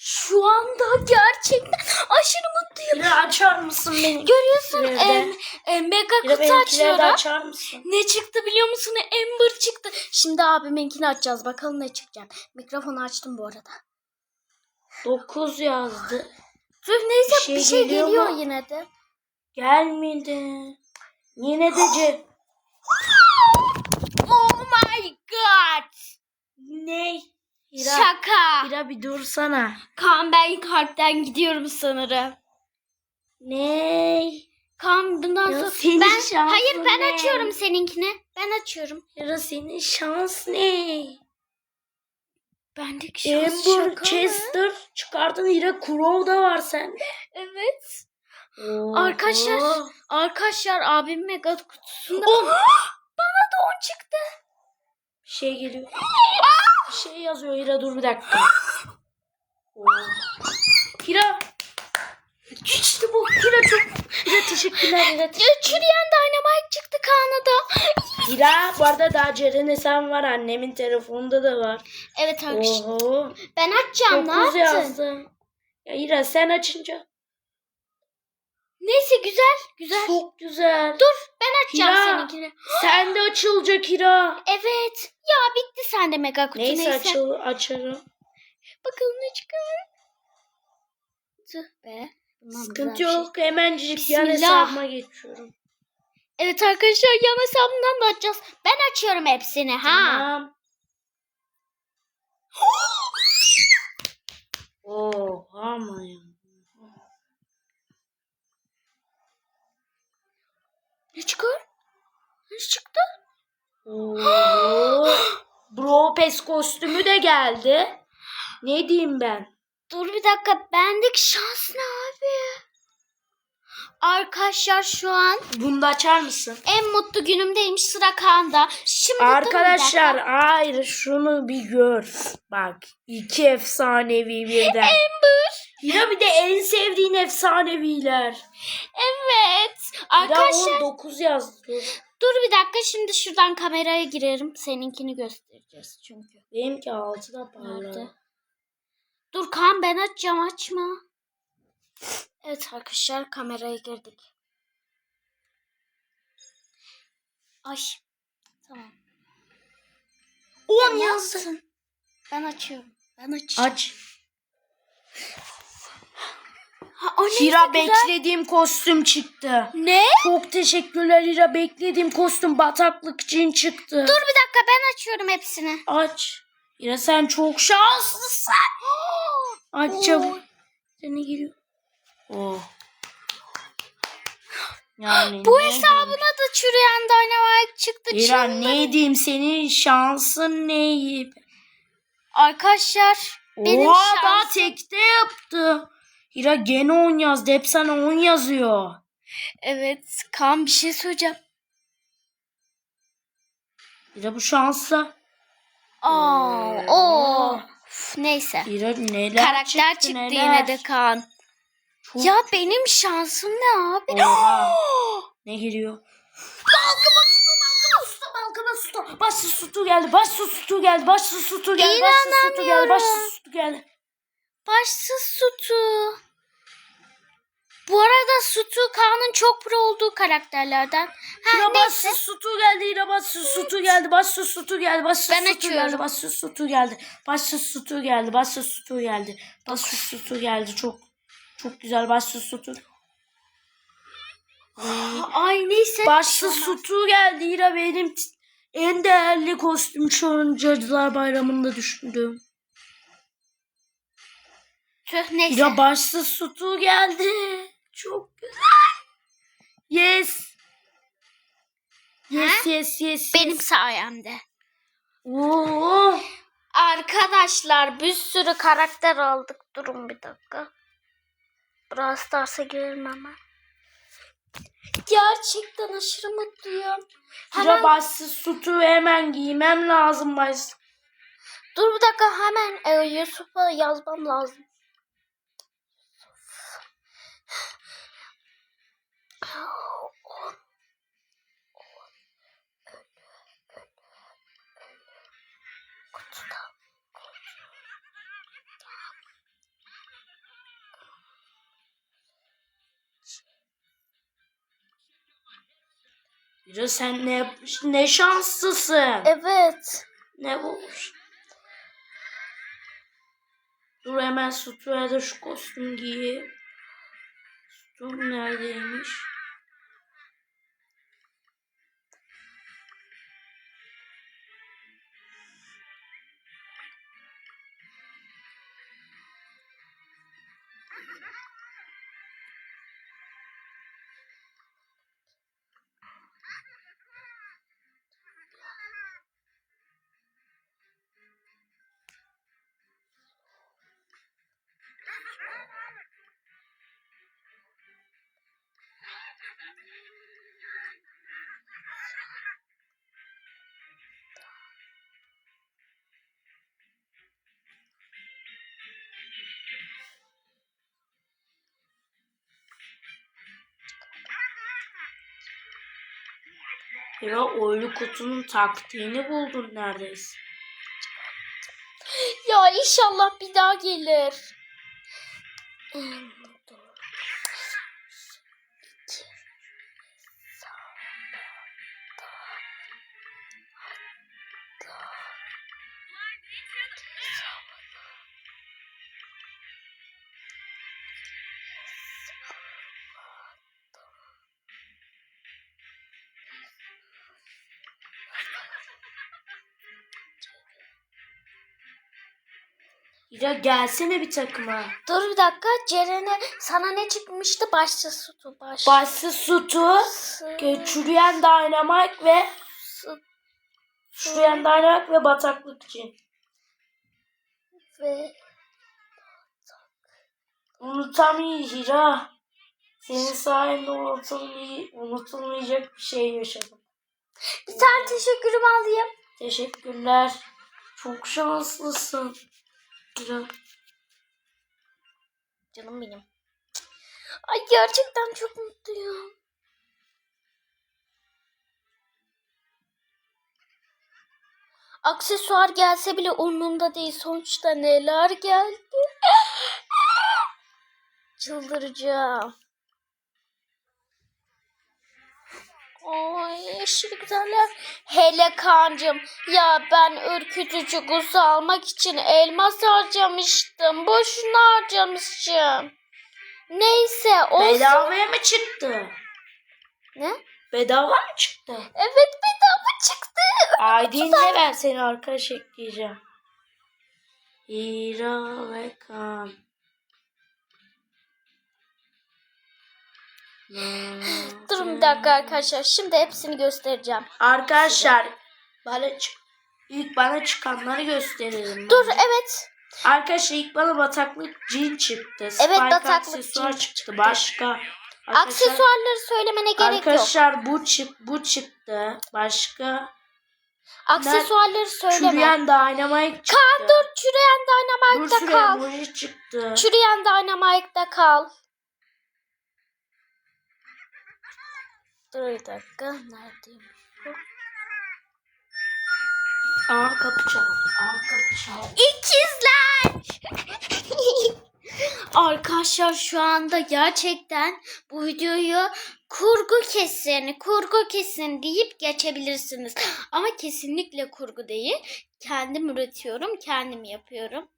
Şu anda gerçekten aşırı mutluyum. Hira açar mısın beni? Görüyorsun em, em, mega kutu açıyorum. açar mısın? Ne çıktı biliyor musun? Ember çıktı. Şimdi abiminkini açacağız. Bakalım ne çıkacak. Mikrofonu açtım bu arada. 9 yazdı. Dur neyse Bir bir şey şey, geliyor geliyor, mu? yine de. Gelmedi. Yine de C. Oh my god. Ne? Hira, Şaka. Hira bir dursana. Kaan ben kalpten gidiyorum sanırım. Ne? Kaan bundan Ya sonra senin ben şansın hayır ben ne? açıyorum seninkini. Ben açıyorum. Hira senin şans ne? Bendeki şans Amber şaka mı? Chester çıkardın Hira Crow da var sende. Evet. Oho. Arkadaşlar arkadaşlar abim mega kutusunda On. bana da 10 çıktı. Bir şey geliyor. Bir şey yazıyor Hira dur bir dakika. Oo. Hira. İşte bu Hira çok. Hira teşekkürler Hira. Çürüyen Dynamite çıktı Kaan'a. Hira bu arada daha Ceren Esen var annemin telefonunda da var. Evet arkadaşlar. Oho. Ben açacağım ne 9 yaptın? yazdım. Ya Hira sen açınca. Neyse güzel güzel. Çok güzel. Dur ben açacağım Hira. seninkini. Sen de açılacak Hira. Evet. Ya bitti sende mega kutu Neyse, neyse. açıl açarım. Bakalım ne çıkar. Tüh be. Bundan Sıkıntı şey. yok. Hemencik yan hesabıma geçiyorum. Evet arkadaşlar yan hesabından da açacağız. Ben açıyorum hepsini ha. Tamam. Oha ama ya. Ne çıkar? Ne çıktı? Oo. Bro pes kostümü de geldi. Ne diyeyim ben? Dur bir dakika. Bendeki şans ne abi? Arkadaşlar şu an Bunu da açar mısın? en mutlu günümdeymiş sıra Kaan'da. Şimdi dur bir Arkadaşlar dakika. hayır şunu bir gör. Bak iki efsanevi birden. Amber. Ya bir de en sevdiğin efsaneviler. Evet. Arkadaşlar. Arkadaşlar 9 yazdı. Dur. bir dakika şimdi şuradan kameraya girerim. Seninkini göstereceğiz çünkü. Benimki 6'da Nerede? parladı. Dur Kaan ben açacağım açma. Evet arkadaşlar kameraya girdik. Ay. Tamam. 10 Ya ne yazdı. yaptın? Ben açıyorum. Ben açacağım. Aç. Ha, Hira güzel. beklediğim kostüm çıktı. Ne? Çok teşekkürler Hira. Beklediğim kostüm bataklıkçın çıktı. Dur bir dakika ben açıyorum hepsini. Aç. Hira sen çok şanslısın. Aç çabuk. Seni giriyor. Oh. Yani Bu hesabına da çürüyen Dynamite çıktı. diyeyim? Hira ne diyeyim senin şansın ne? Arkadaşlar benim Oha daha şansım- tekte yaptı. Hira gene 10 yazdı. Hep sana 10 yazıyor. Evet Kaan bir şey söyleyeceğim. Hira bu şansla. Aa, Oo. o. Neyse. Hira neler Karakter çıktı, çıktı neler. yine de Kaan. Çok- Ya benim şansım ne abi? Oha. Ne geliyor? Balkama su, balkama su, balkama su. Başsız sütü geldi, başsız sütü geldi, başsız sütü geldi, başsız sütü geldi, başsız sütü geldi. Başsız Sutu. Bu arada Sutu Kaan'ın çok pro olduğu karakterlerden. Ha, Hira neyse. başsız sütü geldi, Hira başsız sütü geldi, başsız sütü geldi, başsız Ben sütü açıyorum. geldi, başsız sütü geldi, başsız sütü geldi, başsız sütü geldi, başsız sütü geldi. Çok çok güzel başsız sütü. Ay neyse. Başsız sütü geldi Hira benim t- en değerli kostüm şu an Cadılar Bayramı'nda düşündüğüm. Tüh neyse. Ya başsız sütü geldi. Çok güzel. Yes. Yes Ha? yes yes. Benim sayemde. Oo. Arkadaşlar bir sürü karakter aldık. Durun bir dakika. Brawl Stars'a girelim hemen. Gerçekten aşırı mutluyum. Hemen, başsız sütü hemen giymem lazım baş. dur bir dakika hemen e, Yusuf'a yazmam lazım. On. Sen ne, ne şanslısın. Evet. Ne bu? Dur hemen sütüre de şu kostüm giyeyim. Stu neredeymiş? Hira oylu kutunun taktiğini buldun neredeyse. Ya inşallah bir daha gelir. Hira gelsene bir takıma. Dur bir dakika. Ceren'e sana ne çıkmıştı? Başta sütü. Baş. Başsı Sutu, Çürüyen Dynamite ve sı- Çürüyen Dynamite ve Bataklık için. ve Unutamayız Hira. Senin sayende unutulmay unutulmayacak bir şey yaşadım. bir tane teşekkürümü alayım. Teşekkürler. Çok şanslısın. Hira. Canım benim. Ay gerçekten çok mutluyum. Aksesuar gelse bile umurumda değil. Sonuçta neler geldi. Çıldıracağım. Ay aşırı güzeller. Hele kancım. Ya ben ürkütücü kuzu almak için elmas harcamıştım. Boşuna harcamışım. Neyse olsun. Bedavaya mı çıktı? Ne? Bedava mı çıktı? Evet bedava çıktı. ID'nle ben seni arkadaş ekleyeceğim. Hira ve Kaan. Durun bir dakika arkadaşlar. Şimdi hepsini göstereceğim. Arkadaşlar bana çık- ilk bana çıkanları gösterelim. Dur evet. Arkadaşlar ilk bana bataklık cin çıktı. Evet, Spike bataklık aksesuar cin çıktı. çıktı. Başka. Arkadaşlar, Aksesuarları söylemene gerek yok. arkadaşlar bu çık bu çıktı. Başka. Aksesuarları söyleme. Çürüyen Dynamite çıktı. Dur çürüyen Bir Dynamite'da sürü kal. emoji çıktı. Çürüyen Dynamite'da kal. Dur bir dakika. Neredeyim? Aa kapı çal. Aa kapı çal. İkizler. Arkadaşlar şu anda gerçekten bu videoyu kurgu kesin, kurgu kesin deyip geçebilirsiniz. Ama kesinlikle kurgu değil. Kendim üretiyorum, kendim yapıyorum.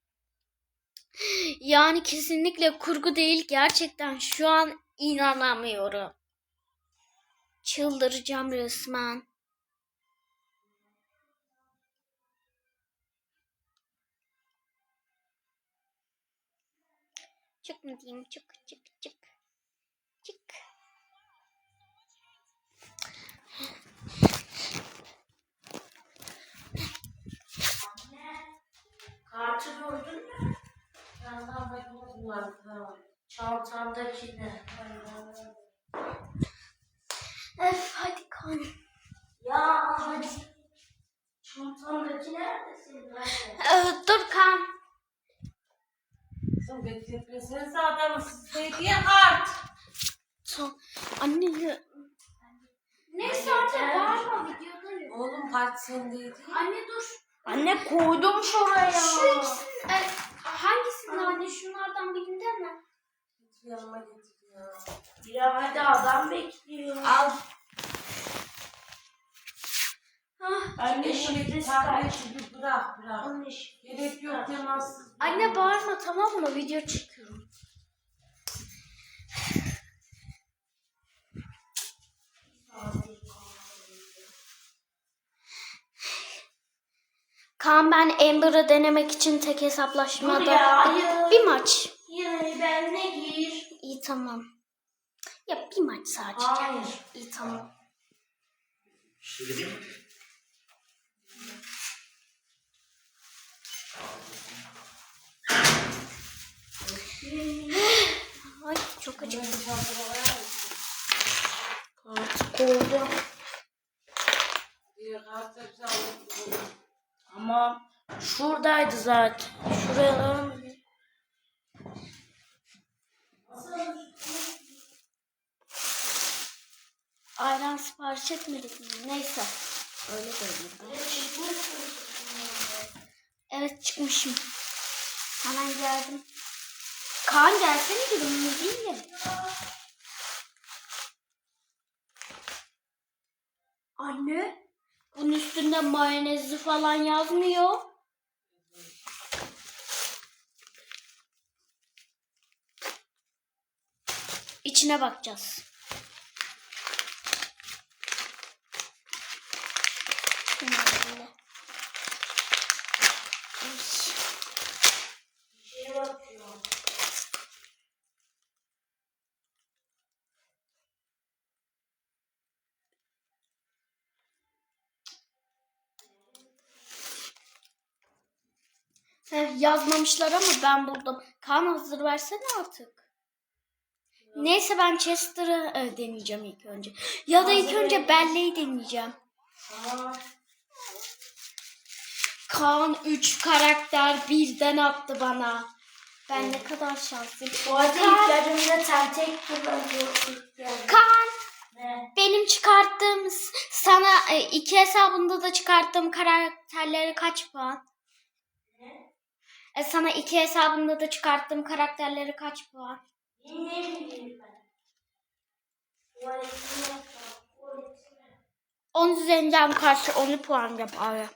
Yani kesinlikle kurgu değil. Gerçekten şu an inanamıyorum. Çıldıracağım resmen. Çık mı diyeyim? Çık çık çık. Çık. Kartı gördün mü? Yandan bakmadılar. Çantamdakini. Öf hadi kan. Ya hadi. Çantamdaki nerede senin? Ee, dur kan. Kızım bekletmesiniz zaten hediye kart. Son. Anne ya. Neyse artık bağırma videodayım. Oğlum kart sendeydi. Anne dur. Anne koydum şuraya. Şu ikisini, e, hangisinin anne? Şunlardan birinde mi? Yanıma getir ya. Ya hadi adam bekliyor. Al. Hah, Anne kaç. tableti bir bırak bırak. Onun eşi- Gerek yok temassız. Anne bağırma tamam mı? Video çekiyorum. Kaan ben Amber'ı denemek için tek hesaplaşmada ya, bir maç. Yine ben ne gir? İyi tamam. Ya bir maç sadece. Hayır. İyi tamam. Ay çok acıktım. Artık oldu. Ama şuradaydı zaten. Şuraların Ayran sipariş etmedik mi? Neyse. Öyle görünüyor. Evet çıkmışım. Hemen geldim. Kaan gelsene dedim. Ne mi? Anne. Bunun üstünde mayonezli falan yazmıyor. İçine bakacağız. Yazmamışlar ama ben buldum. Kan hazır versene artık. Neyse ben Chester'ı e, deneyeceğim ilk önce. Ya da ilk önce. Belle'yi deneyeceğim. Aa, Kaan 3 karakter birden attı bana. Ben ne kadar şanslıyım. bu arada Kaan, ilklerinde ten tek kullanıyor. ilklerinde. Kaan Ne? benim çıkarttığım s- sana e, iki hesabında da çıkarttığım karakterleri kaç puan? E, sana iki hesabında da çıkarttığım karakterleri kaç puan? Bileyim ben. Tuvaletini yapacağım. Tuvaletini. 10 üzerinden karşı 10 puan yap abi.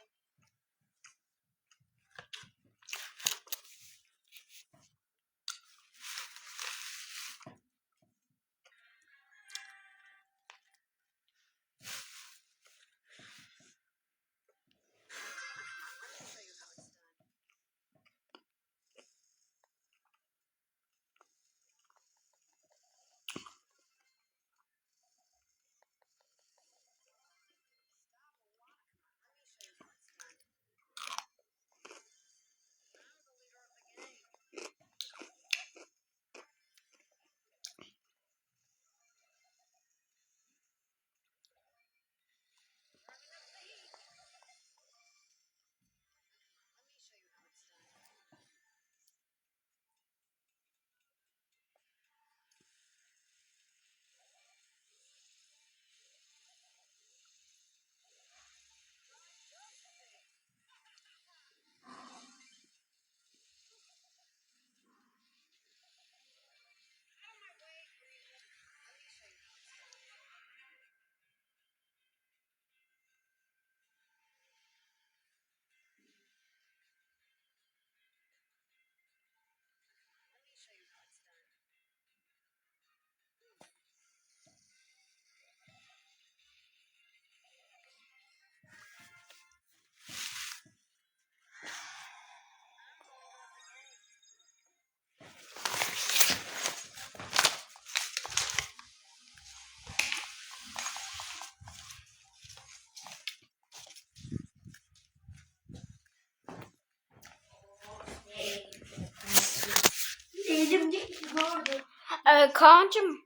Vardı. Ee, Kaan'cığım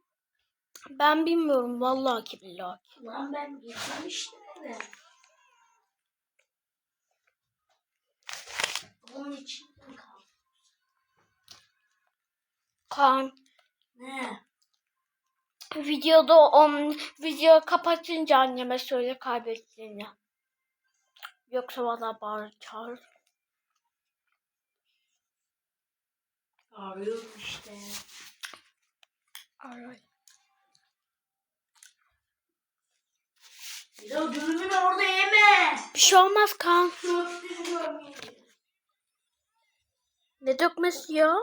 ben bilmiyorum vallahi ki billahi. Lan ben getirmiştim eve. Bunun kaldı? Kaan Ne? videoda on video kapatınca anneme söyle kaybettiğini. Yoksa valla bağır çağır. Arıyorum işte. Aray. Ya dürbünü orada yeme. Bir şey olmaz görmeyin. Ne dökmesi ya?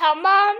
Tamam.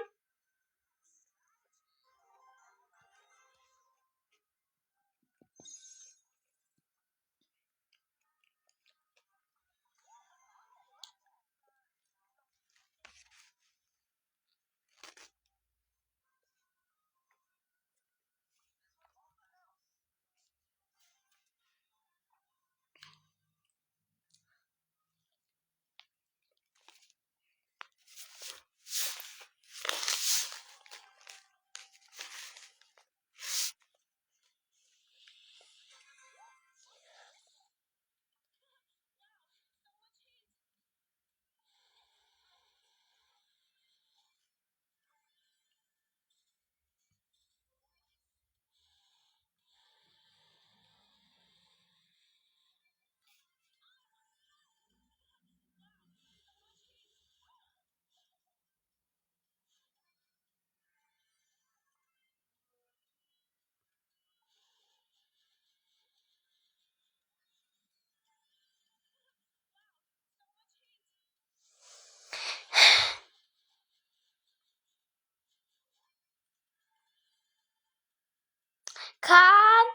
Kaan.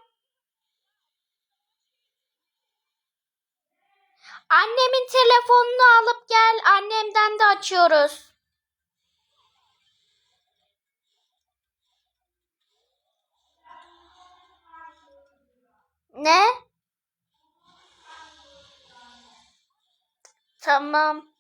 Annemin telefonunu alıp gel. Annemden de açıyoruz. Ne? Tamam.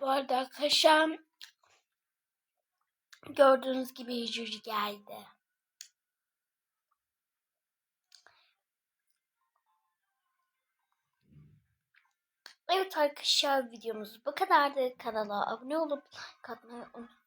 Bu arada arkadaşlar gördüğünüz gibi jüri geldi. Evet arkadaşlar videomuz bu kadardı. Kanala abone olup katmayı unutmayın.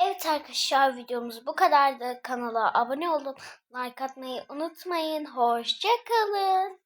Evet arkadaşlar videomuz bu kadardı. Kanala abone olup like atmayı unutmayın. Hoşçakalın.